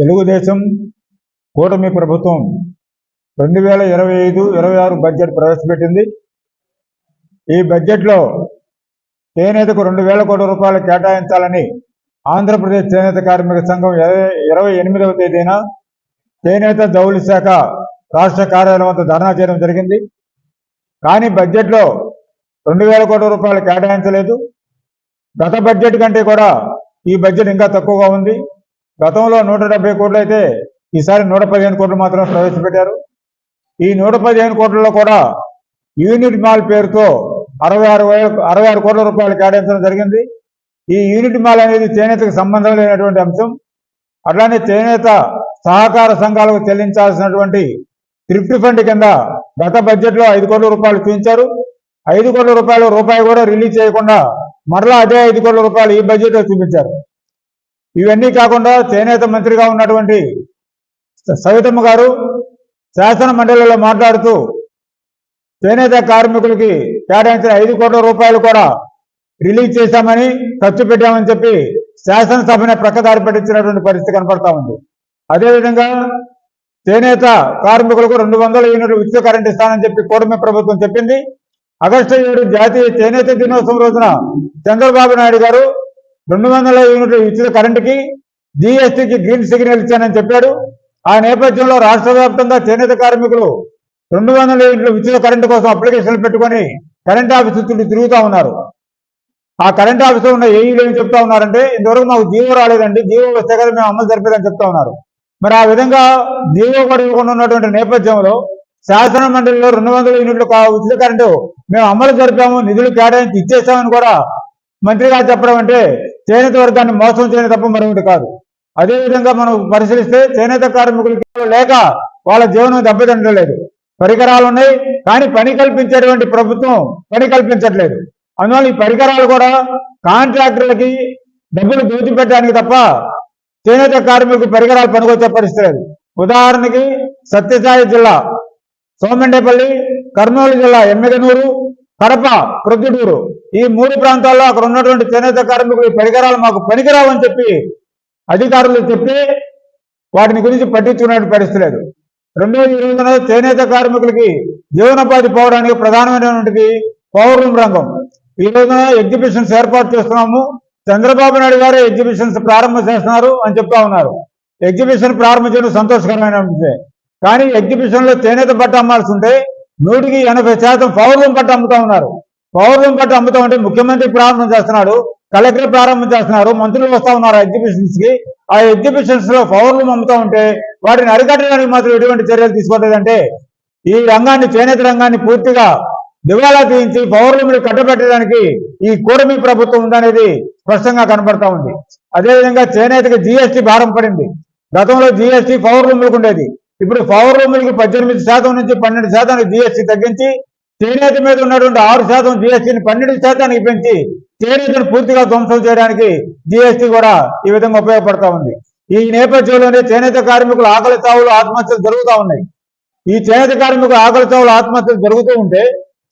తెలుగుదేశం కూటమి ప్రభుత్వం రెండు వేల ఇరవై ఐదు ఇరవై ఆరు బడ్జెట్ ప్రవేశపెట్టింది. ఈ బడ్జెట్లో చేనేతకు రెండు వేల కోట్ల రూపాయలు కేటాయించాలని ఆంధ్రప్రదేశ్ చేనేత కార్మిక సంఘం ఇరవై- ఇరవై ఎనిమిదవ తేదీన చేనేత జౌళి శాఖ రాష్ట్ర కార్యాలయం వద్ద ధర్నా చేయడం జరిగింది. కానీ బడ్జెట్లో రెండు వేల కోట్ల రూపాయలు కేటాయించలేదు. గత బడ్జెట్ కంటే కూడా ఈ బడ్జెట్ ఇంకా తక్కువగా ఉంది. గతంలో నూట డెబ్బై కోట్లు అయితే ఈసారి నూట పదిహేను కోట్లు మాత్రమే ప్రవేశపెట్టారు. ఈ నూట పదిహేను కోట్లలో కూడా యూనిట్ మాల్ పేరుతో అరవై ఆరు అరవై ఆరు కోట్ల రూపాయలు కేటాయించడం జరిగింది. ఈ యూనిట్ మాల్ అనేది చేనేతకు సంబంధం లేనటువంటి అంశం. అట్లానే చేనేత సహకార సంఘాలకు చెల్లించాల్సినటువంటి థ్రిఫ్ట్ ఫండ్ కింద గత బడ్జెట్లో ఐదు కోట్ల రూపాయలు చూపించారు. ఐదు కోట్ల రూపాయలు రూపాయి కూడా రిలీజ్ చేయకుండా మరలా అదే ఐదు కోట్ల రూపాయలు ఈ బడ్జెట్లో చూపించారు. ఇవన్నీ కాకుండా చేనేత మంత్రిగా ఉన్నటువంటి సవితమ్మ గారు శాసన మండలిలో మాట్లాడుతూ చేనేత కార్మికులకి కేటాయించిన ఐదు కోట్ల రూపాయలు కూడా రిలీజ్ చేశామని ఖర్చు పెట్టామని చెప్పి శాసనసభని ప్రక్కదారి పట్టించినటువంటి పరిస్థితి కనపడతా ఉంది. అదేవిధంగా చేనేత కార్మికులకు రెండు వందల యూనిట్లు ఉచిత కరెంట్ ఇస్తానని చెప్పి కూటమి ప్రభుత్వం చెప్పింది. ఆగస్టు ఏడు జాతీయ చేనేత దినోత్సవం రోజున చంద్రబాబు నాయుడు గారు రెండు వందల యూనిట్ల ఉచిత కరెంటుకి జీఎస్టీకి గ్రీన్ సిగ్నల్ ఇచ్చానని చెప్పాడు. ఆ నేపథ్యంలో రాష్ట్ర వ్యాప్తంగా చేనేత కార్మికులు రెండు వందల యూనిట్ల ఉచిత కరెంటు కోసం అప్లికేషన్లు పెట్టుకొని కరెంట్ ఆఫీస్ చుట్టూ తిరుగుతూ ఉన్నారు. ఆ కరెంట్ ఆఫీసులో ఉన్న ఏఈలు ఏం చెప్తా ఉన్నారంటే ఇంతవరకు మాకు జీవో రాలేదండి జీవో వస్తే కదా మేము అమలు జరిపేదని చెప్తా ఉన్నారు. మరి ఆ విధంగా జీవో కూడా ఇవ్వకుండా ఉన్నటువంటి నేపథ్యంలో శాసన మండలిలో రెండు వందల యూనిట్లు ఉచిత కరెంటు మేము అమలు జరిపాము నిధులు కేటాయించి ఇచ్చేస్తామని కూడా మంత్రి గారు చెప్పడం అంటే చేనేత వర్గాన్ని మోసం చేయడం తప్ప మరొకటి కాదు. అదే విధంగా మనం పరిశీలిస్తే చేనేత కార్మికులకి లేక వాళ్ళ జీవనం దెబ్బతింటలేదు పరికరాలు ఉన్నాయి కానీ పని కల్పించేటువంటి ప్రభుత్వం పని కల్పించట్లేదు. అందువల్ల ఈ పరికరాలు కూడా కాంట్రాక్టర్లకి డబ్బులు దోచిపెట్టడానికి తప్ప చేనేత కార్మికులకు పరికరాలు పనికొచ్చే పరిస్థితి లేదు. ఉదాహరణకి సత్యసాయి జిల్లా సోమండేపల్లి కర్నూలు జిల్లా ఎమ్మిగనూరు కడప ప్రొద్దుటూరు. ఈ మూడు ప్రాంతాల్లో అక్కడ ఉన్నటువంటి చేనేత కార్మికులు ఈ పరికరాలు మాకు పనికిరావని చెప్పి అధికారులు చెప్పి వాటిని గురించి పట్టించుకునే పరిస్థితి లేదు. రెండు వేల రోజున చేనేత కార్మికులకి జీవనోపాధి పోవడానికి ప్రధానమైనటువంటిది పౌర్ణం రంగం. ఈ రోజున ఎగ్జిబిషన్స్ ఏర్పాటు చేస్తున్నాము. చంద్రబాబు నాయుడు గారు ఎగ్జిబిషన్స్ ప్రారంభం చేస్తున్నారు అని చెప్తా ఉన్నారు. ఎగ్జిబిషన్ ప్రారంభించడం సంతోషకరమైన కానీ ఎగ్జిబిషన్లో చేనేత బట్ట అమ్మాల్సి ఉంటే నూటికి ఎనభై శాతం పౌర్ణం పట్టు అమ్ముతా ఉన్నారు. పౌర్లం పట్టు అమ్ముతా ఉంటే ముఖ్యమంత్రి ప్రారంభం చేస్తున్నాడు కలెక్టర్ ప్రారంభం చేస్తున్నారు మంత్రులు వస్తా ఉన్నారు ఎగ్జిబిషన్స్కి. ఆ ఎగ్జిబిషన్స్లో పౌర్ణం అమ్ముతా ఉంటే వాటిని అరికట్టడానికి మాత్రం ఎటువంటి చర్యలు తీసుకోలేదంటే ఈ రంగాన్ని చేనేత రంగాన్ని పూర్తిగా దివాలా తీయించి పౌర్ణమిని కట్టబెట్టడానికి ఈ కూటమి ప్రభుత్వం ఉందనేది స్పష్టంగా కనబడతా ఉంది. అదేవిధంగా చేనేతకి జిఎస్టీ భారం పడింది. గతంలో జిఎస్టీ పౌర్ణములకు ఉండేది. ఇప్పుడు పౌర్ణములకి పద్దెనిమిది శాతం నుంచి పన్నెండు శాతానికి జిఎస్టీ తగ్గించి చేనేత మీద ఉన్నటువంటి ఆరు శాతం జిఎస్టీని పన్నెండు శాతానికి పెంచి చేనేతను పూర్తిగా ధ్వంసం చేయడానికి జిఎస్టీ కూడా ఈ విధంగా ఉపయోగపడతా ఉంది. ఈ నేపథ్యంలోనే చేనేత కార్మికులు ఆకలి తావులు ఆత్మహత్యలు జరుగుతూ ఉన్నాయి. ఈ చేనేత కార్మికులు ఆకలి తావులు ఆత్మహత్యలు జరుగుతూ ఉంటే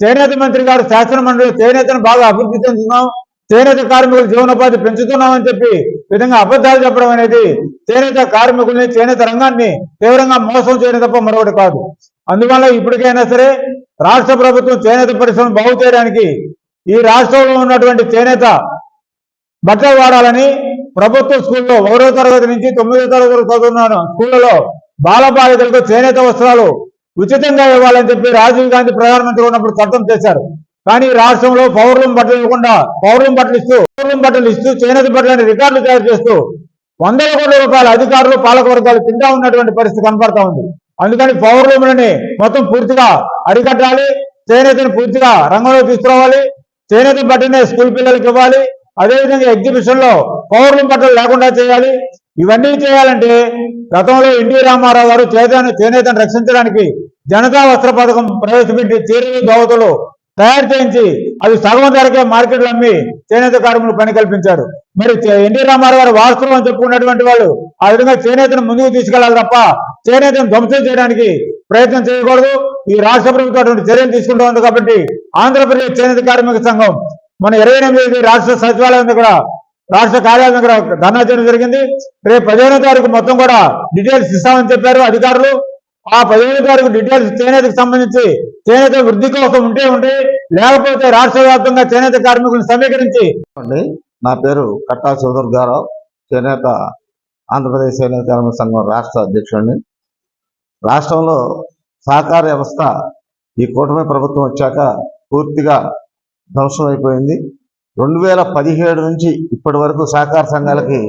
చేనేత మంత్రి గారు శాసన మండలి చేనేతను బాగా అభివృద్ధి చెందుతున్నాం. చేనేత కార్మికుల జీవనోపాధి పెంచుతున్నామని చెప్పి విధంగా అబద్ధాలు చెప్పడం అనేది చేనేత కార్మికుల్ని చేనేత రంగాన్ని తీవ్రంగా మోసం చేయడం తప్ప మరొకటి కాదు. అందువల్ల ఇప్పటికైనా సరే రాష్ట్ర ప్రభుత్వం చేనేత పరిశ్రమను బాగు చేయడానికి ఈ రాష్ట్రంలో ఉన్నటువంటి చేనేత బట్టలు వాడాలని ప్రభుత్వ స్కూల్లో ఒకటో తరగతి నుంచి తొమ్మిదో తరగతి వరకు చదువుతున్నాను స్కూళ్ళలో బాలబాలికలకు చేనేత వస్త్రాలు ఉచితంగా ఇవ్వాలని చెప్పి రాజీవ్ గాంధీ ప్రధానమంత్రి ఉన్నప్పుడు చట్టం చేశారు. కానీ రాష్ట్రంలో పౌరులం బట్టలు ఇవ్వకుండా పౌరులం బట్టలు ఇస్తూ పౌరులం బట్టలు ఇస్తూ చేనేత బట్టలని రికార్డులు తయారు చేస్తూ వందల కోట్ల రూపాయల అధికారులు పాలకవర్గాలు తింటా ఉన్నటువంటి పరిస్థితి కనపడతా ఉంది. అందుకని పౌరులములని మొత్తం పూర్తిగా అరికట్టాలి చేనేతను పూర్తిగా రంగంలో తీసుకురావాలి చేనేత బట్టనే స్కూల్ పిల్లలకి ఇవ్వాలి అదేవిధంగా ఎగ్జిబిషన్లో పౌరులం బట్టలు లేకుండా చేయాలి. ఇవన్నీ చేయాలంటే గతంలో ఎన్టీ రామారావు గారు చేతను చేనేతను రక్షించడానికి జనతా వస్త్ర పథకం ప్రవేశపెట్టి చీరలు దోవతలు తయారు చేయించి అవి సగం ధరకే మార్కెట్లో అమ్మి చేనేత కార్మికులు పని కల్పించారు. మరి ఎన్టీ రామారావు గారు వాస్తవం అని చెప్పుకున్నటువంటి వాళ్ళు ఆ విధంగా చేనేతను ముందుకు తీసుకెళ్ళాలి తప్ప చేనేతను ధ్వంసం చేయడానికి ప్రయత్నం చేయకూడదు. ఈ రాష్ట్ర ప్రభుత్వం అటువంటి చర్యలు తీసుకుంటూ ఉంది కాబట్టి ఆంధ్రప్రదేశ్ చేనేత కార్మిక సంఘం మన ఇరవై ఎనిమిది రాష్ట్ర సచివాలయం దగ్గర రాష్ట్ర కార్యాలయం కూడా ధర్నా చేయడం జరిగింది. రేపు పదిహేనో తారీఖు మొత్తం కూడా డీటెయిల్స్ ఇస్తామని చెప్పారు అధికారులు. ఆ పదిహేను తారీఖు డీటెయిల్స్ చేనేతకు సంబంధించి చేనేత వృద్ధి కోసం ఉంటే ఉంటే లేకపోతే రాష్ట్ర వ్యాప్తంగా చేనేత కార్మికులను సమీకరించి. నా పేరు కట్టా శివదుర్గారావు చేనేత ఆంధ్రప్రదేశ్ చేనేత కార్మిక సంఘం రాష్ట్ర అధ్యక్షుడిని. రాష్ట్రంలో సహకార వ్యవస్థ ఈ కూటమి ప్రభుత్వం వచ్చాక పూర్తిగా ధ్వంసం అయిపోయింది. రెండు వేల పదిహేడు నుంచి ఇప్పటి వరకు సహకార సంఘాలకి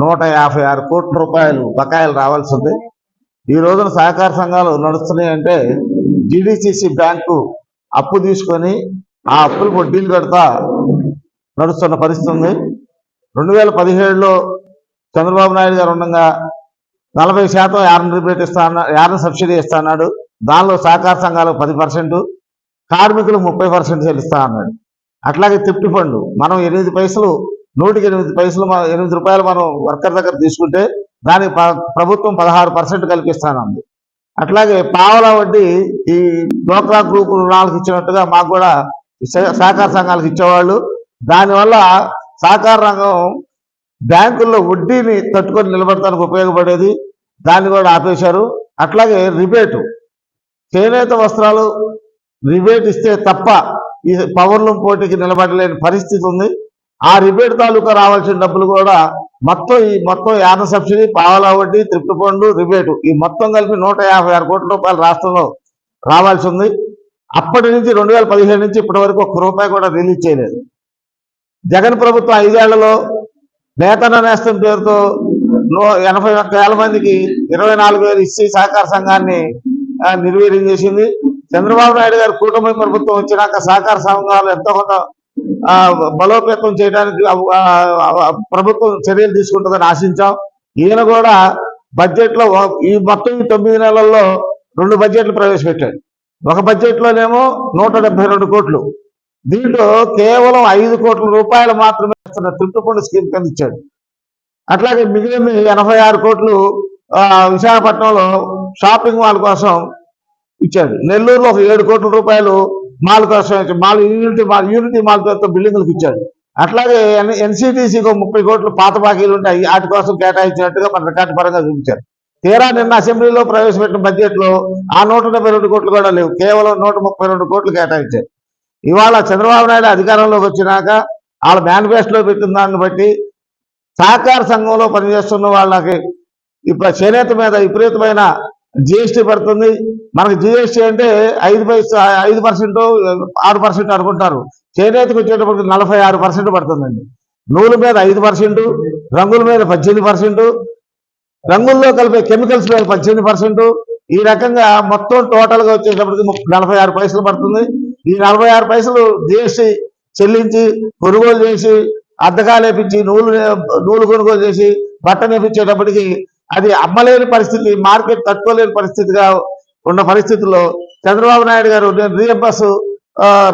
నూట యాభై ఆరు కోట్ల రూపాయలు బకాయిలు రావాల్సి ఉంది. ఈ రోజున సహకార సంఘాలు నడుస్తున్నాయి అంటే జీడిసిసి బ్యాంకు అప్పు తీసుకొని ఆ అప్పులు వడ్డీలు కడతా నడుస్తున్న పరిస్థితి ఉంది. రెండు వేల పదిహేడులో చంద్రబాబు నాయుడు గారు ఉండగా నలభై శాతం యారన్ రిబేట్ ఇస్తా అన్నా యారన్ సబ్సిడీ ఇస్తా అన్నాడు. దానిలో సహకార సంఘాలకు పది పర్సెంట్ కార్మికులకు ముప్పై పర్సెంట్ చెల్లిస్తా అన్నాడు. అట్లాగే తిప్పి ఫండ్ మనం ఎనిమిది పైసలు నూటికి ఎనిమిది పైసలు ఎనిమిది రూపాయలు మనం వర్కర్ దగ్గర తీసుకుంటే దానికి ప్రభుత్వం పదహారు పర్సెంట్ కల్పిస్తానంది. అట్లాగే పావలా వడ్డీ ఈ డోక్రా గ్రూప్ రుణాలకు ఇచ్చినట్టుగా మాకు కూడా ఈ సహ- సహకార సంఘాలకు ఇచ్చేవాళ్ళు. దానివల్ల సహకార రంగం బ్యాంకుల్లో వడ్డీని తట్టుకొని నిలబడటానికి ఉపయోగపడేది. దాన్ని కూడా ఆపేశారు. అట్లాగే రిబేటు చేనేత వస్త్రాలు రిబేట్ ఇస్తే తప్ప ఈ పవర్లు పోటీకి నిలబడలేని పరిస్థితి ఉంది. ఆ రిబేట్ తాలూకా రావాల్సిన డబ్బులు కూడా మొత్తం ఈ మొత్తం యాన సబ్సిడీ పావలా వడ్డీ త్రిప్టు పండు రిబేటు ఈ మొత్తం కలిపి నూట యాభై ఆరు కోట్ల రూపాయలు రాష్ట్రంలో రావాల్సి ఉంది. అప్పటి నుంచి రెండు వేల పదిహేను నుంచి ఇప్పటి వరకు ఒక్క రూపాయి కూడా రిలీజ్ చేయలేదు. జగన్ ప్రభుత్వం ఐదేళ్ళలో నేతన నేస్తం పేరుతో నూ ఎనభై ఒక్క వేల మందికి ఇరవై నాలుగు వేలు ఇచ్చి సహకార సంఘాన్ని నిర్వీర్యం చేసింది. చంద్రబాబు నాయుడు గారు కూటమి ప్రభుత్వం వచ్చినాక సహకార సంఘాలు ఎంతో కొంత బలోపేతం చేయడానికి ప్రభుత్వం చర్యలు తీసుకుంటుందని ఆశించాం. ఈయన కూడా బడ్జెట్లో ఈ మొత్తం ఈ తొమ్మిది నెలల్లో రెండు బడ్జెట్లు ప్రవేశపెట్టాడు. ఒక బడ్జెట్ లోనేమో నూట డెబ్బై రెండు కోట్లు. దీంట్లో కేవలం ఐదు కోట్ల రూపాయలు మాత్రమే ఇస్తున్న తుట్టుపండు స్కీమ్ కింద ఇచ్చాడు. అట్లాగే మిగిలిన ఎనభై ఆరు కోట్లు విశాఖపట్నంలో షాపింగ్ మాల్ కోసం ఇచ్చాడు. నెల్లూరులో ఒక ఏడు కోట్ల రూపాయలు మాల్ కోసం mall unity mall unity mall పేరుతో బిల్డింగ్లకు ఇచ్చాడు అట్లాగే ఎన్సీటీసీకి ముప్పై కోట్లు పాత బాకీలు ఉంటాయి. వాటి కోసం కేటాయించినట్టుగా మన రికార్డు పరంగా చూపించారు. తీరా నిన్న అసెంబ్లీలో ప్రవేశపెట్టిన బడ్జెట్లో ఆ నూట రెండు కోట్లు కూడా లేవు. కేవలం నూట ముప్పై రెండు కోట్లు కేటాయించారు. ఇవాళ చంద్రబాబు నాయుడు అధికారంలోకి వచ్చినాక వాళ్ళ మేనిఫెస్టోలో పెట్టిన దాన్ని బట్టి సహకార సంఘంలో పనిచేస్తున్న వాళ్ళకి ఇప్పుడు చేనేత మీద విపరీతమైన జిఎస్టీ పడుతుంది. మనకి జిఎస్టీ అంటే ఐదు పైసా ఐదు పర్సెంట్ ఆరు పర్సెంట్ అనుకుంటారు. చేనేతకు వచ్చేటప్పటికి నలభై ఆరు పర్సెంట్ పడుతుందండి. నూలు మీద ఐదు పర్సెంట్ రంగుల మీద పద్దెనిమిది పర్సెంట్ రంగుల్లో కలిపే కెమికల్స్ మీద పద్దెనిమిది పర్సెంట్ ఈ రకంగా మొత్తం టోటల్గా వచ్చేటప్పటికి నలభై ఆరు పైసలు పడుతుంది. ఈ నలభై ఆరు పైసలు జిఎస్టీ చెల్లించి కొనుగోలు చేసి అద్దకాలు వేపించి నూలు నూలు కొనుగోలు చేసి బట్ట నేపించేటప్పటికి అది అమ్మలేని పరిస్థితి మార్కెట్ తట్టుకోలేని పరిస్థితిగా ఉన్న పరిస్థితుల్లో చంద్రబాబు నాయుడు గారు నేను రీఎంబర్స్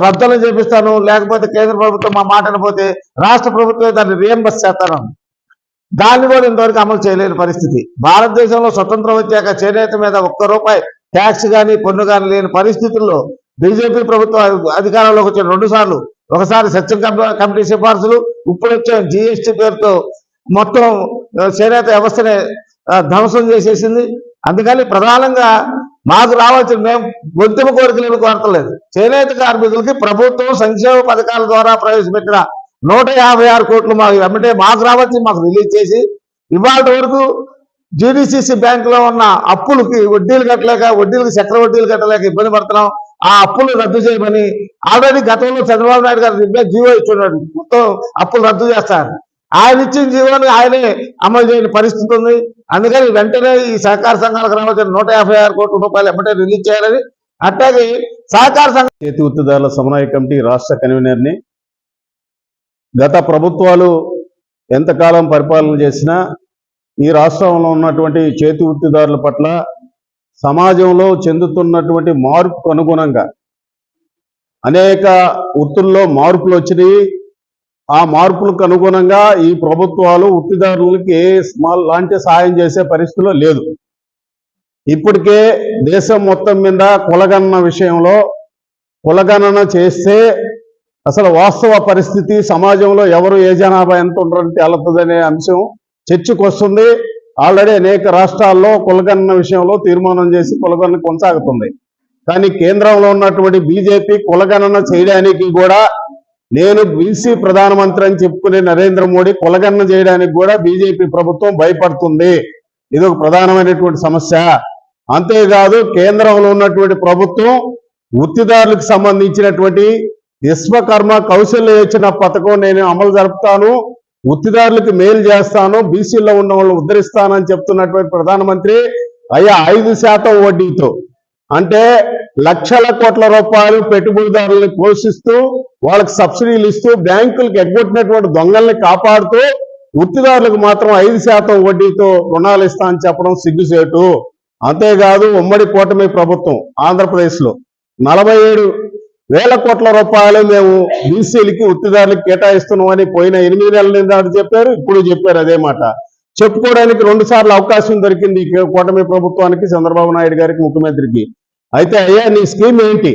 రద్దులు చేపిస్తాను లేకపోతే కేంద్ర ప్రభుత్వం మా మాట పోతే రాష్ట్ర ప్రభుత్వం దాన్ని రీఎంబర్స్ చేస్తాను. దాన్ని కూడా ఇంతవరకు అమలు చేయలేని పరిస్థితి. భారతదేశంలో స్వతంత్రం వచ్చాక చేనేత మీద ఒక్క రూపాయి ట్యాక్స్ కానీ పన్ను కానీ లేని పరిస్థితుల్లో బీజేపీ ప్రభుత్వం అధికారంలోకి వచ్చిన రెండు సార్లు. ఒకసారి సత్యం కమిటీ సిఫార్సులు ఇప్పుడు వచ్చే జిఎస్టీ పేరుతో మొత్తం చేనేత వ్యవస్థనే ధ్వంసం చేసేసింది. అందుకని ప్రధానంగా మాకు రావాల్సిన మేము గొంతుమ కోరికలను కోరతలేదు చేనేత కార్మికులకి ప్రభుత్వం సంక్షేమ పథకాల ద్వారా ప్రవేశపెట్టిన నూట యాభై ఆరు కోట్లు మాకు వెంబటే మాకు రావచ్చు మాకు రిలీజ్ చేసి ఇవాళ వరకు జీడీసీసీ బ్యాంకులో ఉన్న అప్పులకి వడ్డీలు కట్టలేక వడ్డీలకు చక్ర వడ్డీలు కట్టలేక ఇబ్బంది పడుతున్నాం. ఆ అప్పులు రద్దు చేయమని ఆల్రెడీ గతంలో చంద్రబాబు నాయుడు గారు చెప్పే జీవో ఇచ్చున్నాడు మొత్తం అప్పులు రద్దు చేస్తారు. ఆయన ఇచ్చిన జీవనాన్ని ఆయనే అమలు చేయని పరిస్థితి ఉంది. అందుకని వెంటనే ఈ సహకార సంఘాలకు రావాల్సిన నూట యాభై ఆరు కోట్ల రూపాయలు వెంటనే రిలీజ్ చేయాలని అట్లాగే సహకార సంఘ చేతి వృత్తిదారుల సమన్వయ కమిటీ రాష్ట్ర కన్వీనర్ని గత ప్రభుత్వాలు ఎంతకాలం పరిపాలన చేసినా ఈ రాష్ట్రంలో ఉన్నటువంటి చేతి వృత్తిదారుల పట్ల సమాజంలో చెందుతున్నటువంటి మార్పుకు అనుగుణంగా అనేక వృత్తుల్లో మార్పులు వచ్చినాయి. ఆ మార్పులకు అనుగుణంగా ఈ ప్రభుత్వాలు వృత్తిదారులకి స్మాల్ లాంటి సహాయం చేసే పరిస్థితిలో లేదు. ఇప్పటికే దేశం మొత్తం మీద కులగణన విషయంలో కులగణన చేస్తే అసలు వాస్తవ పరిస్థితి సమాజంలో ఎవరు ఏ జనాభా ఎంత ఉండరని తేలుతుందనే అంశం చర్చకొస్తుంది ఆల్రెడీ అనేక రాష్ట్రాల్లో కులగణన విషయంలో తీర్మానం చేసి కులగణన కొనసాగుతుంది. కానీ కేంద్రంలో ఉన్నటువంటి బీజేపీ కులగణన చేయడానికి కూడా నేను బీసీ ప్రధానమంత్రి అని చెప్పుకునే నరేంద్ర మోడీ కొలగన్న చేయడానికి కూడా బీజేపీ ప్రభుత్వం భయపడుతుంది. ఇది ఒక ప్రధానమైనటువంటి సమస్య. అంతేకాదు కేంద్రంలో ఉన్నటువంటి ప్రభుత్వం వృత్తిదారులకు సంబంధించినటువంటి విశ్వకర్మ కౌశల్య యోచన పథకం నేను అమలు జరుపుతాను వృత్తిదారులకు మేలు చేస్తాను బీసీలో ఉన్న వాళ్ళు ఉద్ధరిస్తానని చెప్తున్నటువంటి ప్రధానమంత్రి అయ్యా ఐదు శాతం వడ్డీతో. అంటే లక్షల కోట్ల రూపాయలు పెట్టుబడిదారులను పోషిస్తూ వాళ్ళకి సబ్సిడీలు ఇస్తూ బ్యాంకులకు ఎగ్గొట్టినటువంటి దొంగల్ని కాపాడుతూ వృత్తిదారులకు మాత్రం ఐదు శాతం వడ్డీతో రుణాలు ఇస్తా అని చెప్పడం సిగ్గుసేటు అంతేకాదు ఉమ్మడి కూటమి ప్రభుత్వం ఆంధ్రప్రదేశ్లో నలభై ఏడు వేల కోట్ల రూపాయలు మేము బీసీలకి వృత్తిదారులకు కేటాయిస్తున్నామని పోయిన ఎనిమిది నెలల నిందాడు చెప్పారు ఇప్పుడు చెప్పారు అదే మాట. చెప్పుకోవడానికి రెండు సార్లు అవకాశం దొరికింది ఈ కూటమి ప్రభుత్వానికి చంద్రబాబు నాయుడు గారికి ముఖ్యమంత్రికి. అయితే అయ్యా నీ స్కీమ్ ఏంటి?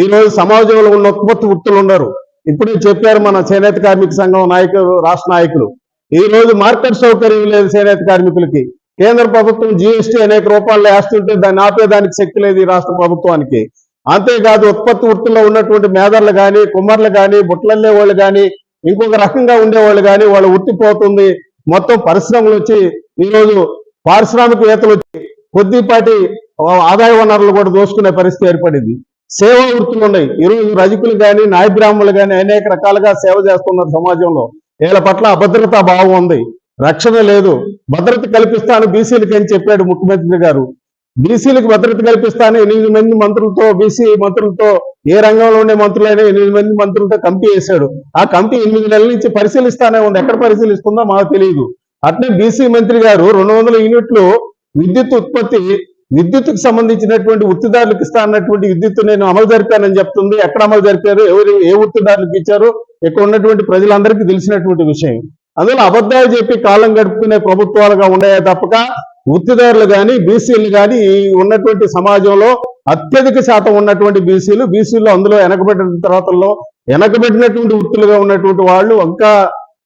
ఈ రోజు సమాజంలో ఉన్న ఉత్పత్తి వృత్తులు ఉన్నారు ఇప్పుడే చెప్పారు మన చేనేత కార్మిక సంఘం నాయకులు రాష్ట్ర నాయకులు. ఈ రోజు మార్కెట్ సౌకర్యం లేదు చేనేత కార్మికులకి. కేంద్ర ప్రభుత్వం జిఎస్టీ అనేక రూపాయలు వేస్తుంటే దాన్ని ఆపేదానికి శక్తి లేదు ఈ రాష్ట్ర ప్రభుత్వానికి. అంతేకాదు ఉత్పత్తి వృత్తుల్లో ఉన్నటువంటి మేదర్లు కానీ కుమ్మర్లు కానీ బుట్టలల్లే వాళ్ళు కానీ ఇంకొక రకంగా ఉండేవాళ్ళు కానీ వాళ్ళ వృత్తి పోతుంది. మొత్తం పరిశ్రమలు వచ్చి ఈరోజు పారిశ్రామికవేత్తలు వచ్చి కొద్దిపాటి ఆదాయ వనరులు కూడా దోసుకునే పరిస్థితి ఏర్పడింది. సేవా వృత్తులు ఉన్నాయి. ఈరోజు రజకులు కానీ నాయ బ్రాహ్మణులు కానీ అనేక రకాలుగా సేవ చేస్తున్నారు సమాజంలో. వీళ్ళ పట్ల అభద్రతా భావం ఉంది. రక్షణ లేదు. భద్రత కల్పిస్తాను బీసీలకి అని చెప్పాడు ముఖ్యమంత్రి గారు. బీసీలకు భద్రత కల్పిస్తాను ఎనిమిది మంది మంత్రులతో బీసీ మంత్రులతో ఏ రంగంలో ఉండే మంత్రులైనా ఎనిమిది మంది మంత్రులతో కమిటీ వేశాడు. ఆ కమిటీ ఎనిమిది నెలల నుంచి పరిశీలిస్తానే ఉంది. ఎక్కడ పరిశీలిస్తుందో మాకు తెలియదు. అట్లే బీసీ మంత్రి గారు రెండు వందల యూనిట్లు విద్యుత్ ఉత్పత్తి విద్యుత్తుకు సంబంధించినటువంటి వృత్తిదారులకు ఇస్తా అన్నటువంటి విద్యుత్ నేను అమలు జరిపానని చెప్తుంది. ఎక్కడ అమలు జరిపారు? ఎవరు ఏ వృత్తిదారులకు ఇచ్చారు? ఇక్కడ ఉన్నటువంటి ప్రజలందరికీ తెలిసినటువంటి విషయం. అందులో అబద్ధాలు చెప్పి కాలం గడుపుకునే ప్రభుత్వాలుగా ఉన్నాయే తప్పక? వృత్తిదారులు కానీ బీసీలు కానీ ఈ ఉన్నటువంటి సమాజంలో అత్యధిక శాతం ఉన్నటువంటి బీసీలు బీసీలు అందులో వెనకబడిన తర్వాతల్లో వెనకబడినటువంటి వృత్తులుగా ఉన్నటువంటి వాళ్ళు ఇంకా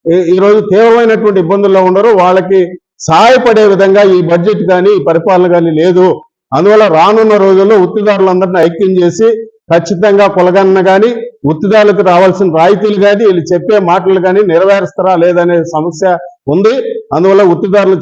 ఈరోజు ఈ రోజు తీవ్రమైనటువంటి ఇబ్బందుల్లో ఉండరు వాళ్ళకి సహాయపడే విధంగా ఈ బడ్జెట్ కానీ ఈ పరిపాలన కానీ లేదు. అందువల్ల రానున్న రోజుల్లో ఉత్తిదారులందరినీ ఐక్యం చేసి ఖచ్చితంగా కొలగన్న కానీ ఉత్తిదారులకు రావాల్సిన రాయితీలు కానీ వీళ్ళు చెప్పే మాటలు కానీ నెరవేరుస్తారా లేదనే సమస్య ఉంది. అందువల్ల వృత్తిదారులు